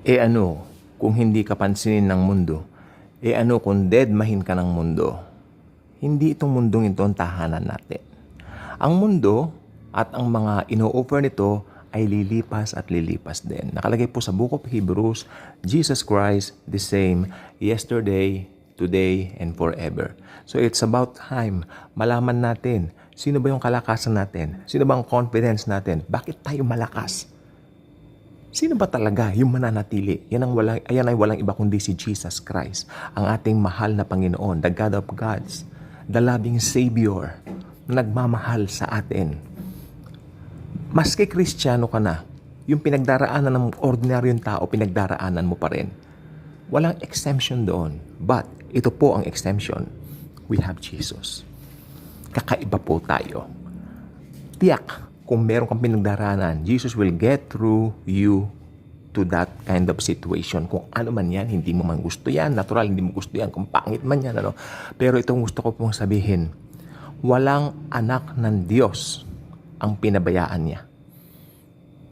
E ano kung hindi ka pansinin ng mundo? E ano kung deadmahin ka ng mundo? Hindi itong mundong ito ang tahanan natin. Ang mundo at ang mga ino-offer nito ay lilipas at lilipas din. Nakalagay po sa Book of Hebrews, Jesus Christ the same yesterday, today, and forever. So it's about time malaman natin sino ba yung kalakasan natin? Sino ba ang confidence natin? Bakit tayo malakas? Sino ba talaga yung mananatili? Yan, ang walang, ayan ay walang iba kundi si Jesus Christ, ang ating mahal na Panginoon, the God of gods, the loving Savior, na nagmamahal sa atin. Maski kristyano ka na, yung pinagdaraanan ng ordinaryong tao, pinagdaraanan mo pa rin. Walang exemption doon. But, ito po ang exemption. We have Jesus. Kakaiba po tayo. Tiyak, kung meron kang pinagdaraanan, Jesus will get through you to that kind of situation. Kung ano man yan, hindi mo man gusto yan. Natural, hindi mo gusto yan. Kung pangit man yan. Ano? Pero itong gusto ko pong sabihin, walang anak ng Diyos ang pinabayaan niya.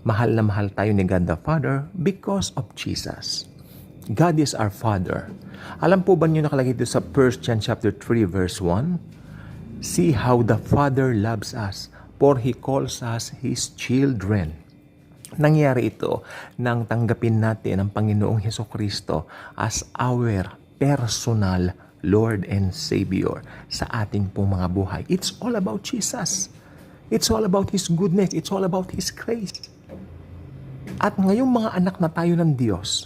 Mahal na mahal tayo ni God the Father because of Jesus. God is our Father. Alam po ba niyo nakalagay dito sa 1 John chapter 3 verse 1? See how the Father loves us, for He calls us His children. Nangyari ito nang tanggapin natin ang Panginoong Heso Kristo as our personal Lord and Savior sa ating pong mga buhay. It's all about Jesus. It's all about His goodness. It's all about His grace. At ngayong mga anak na tayo ng Diyos,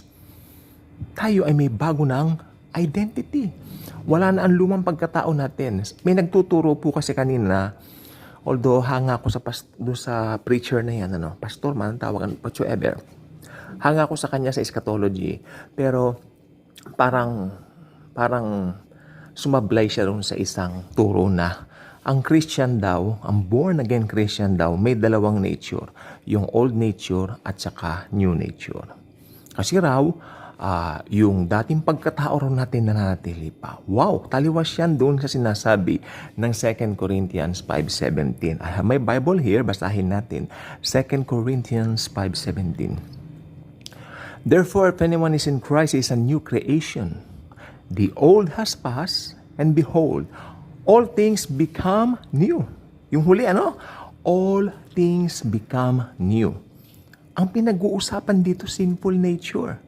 tayo ay may bago ng identity. Wala na ang lumang pagkatao natin. May nagtuturo po kasi kanina, although hanga ko sa, past, doon sa preacher na yan, ano, pastor man, tawagan, whatsoever. Hanga ko sa kanya sa eschatology, pero parang, parang sumablay siya doon sa isang turo na ang Christian daw, ang born again Christian daw, may dalawang nature. Yung old nature at saka new nature. Kasi raw, ah, yung dating pagkatao natin nananatili pa. Wow, taliwas yan doon sa sinasabi ng 2 Corinthians 5.17. I have my Bible here, basahin natin. 2 Corinthians 5.17. Therefore, if anyone is in Christ, is a new creation. The old has passed, and behold, all things become new. Yung huli, ano? All things become new. Ang pinag-uusapan dito, sinful nature.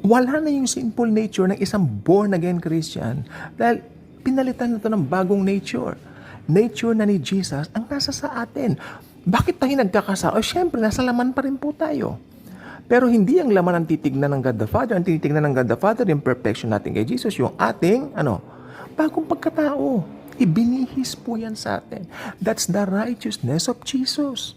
Wala na yung sinful nature ng isang born-again Christian dahil pinalitan na ito ng bagong nature. Nature na ni Jesus ang nasa sa atin. Bakit tayo nagkakasama? O syempre, nasa laman pa rin po tayo. Pero hindi ang laman ang titignan ng God the Father. Ang titignan ng God the Father, yung perfection natin kay Jesus, yung ating, ano, bagong pagkatao. Ibinihis po yan sa atin. That's the righteousness of Jesus.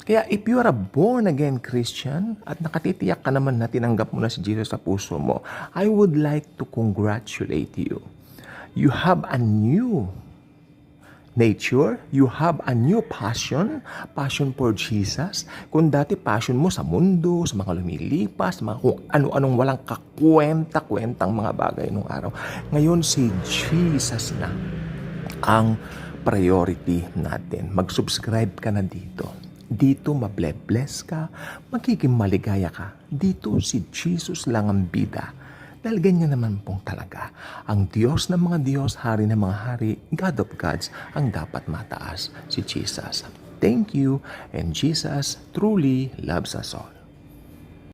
Kaya if you are a born-again Christian at nakatitiyak ka naman na tinanggap mo na si Jesus sa puso mo, I would like to congratulate you. You have a new nature, you have a new passion, passion for Jesus. Kung dati passion mo sa mundo, sa mga lumilipas, mga kung ano-anong walang kakwenta-kwentang mga bagay nung araw. Ngayon si Jesus na ang priority natin. Mag-subscribe ka na dito. Dito mable-bless ka, magiging maligaya ka. Dito si Jesus lang ang bida. Dahil ganyan naman pong talaga. Ang Diyos ng mga Diyos, Hari ng mga Hari, God of Gods, ang dapat mataas, si Jesus. Thank you, and Jesus truly loves us all.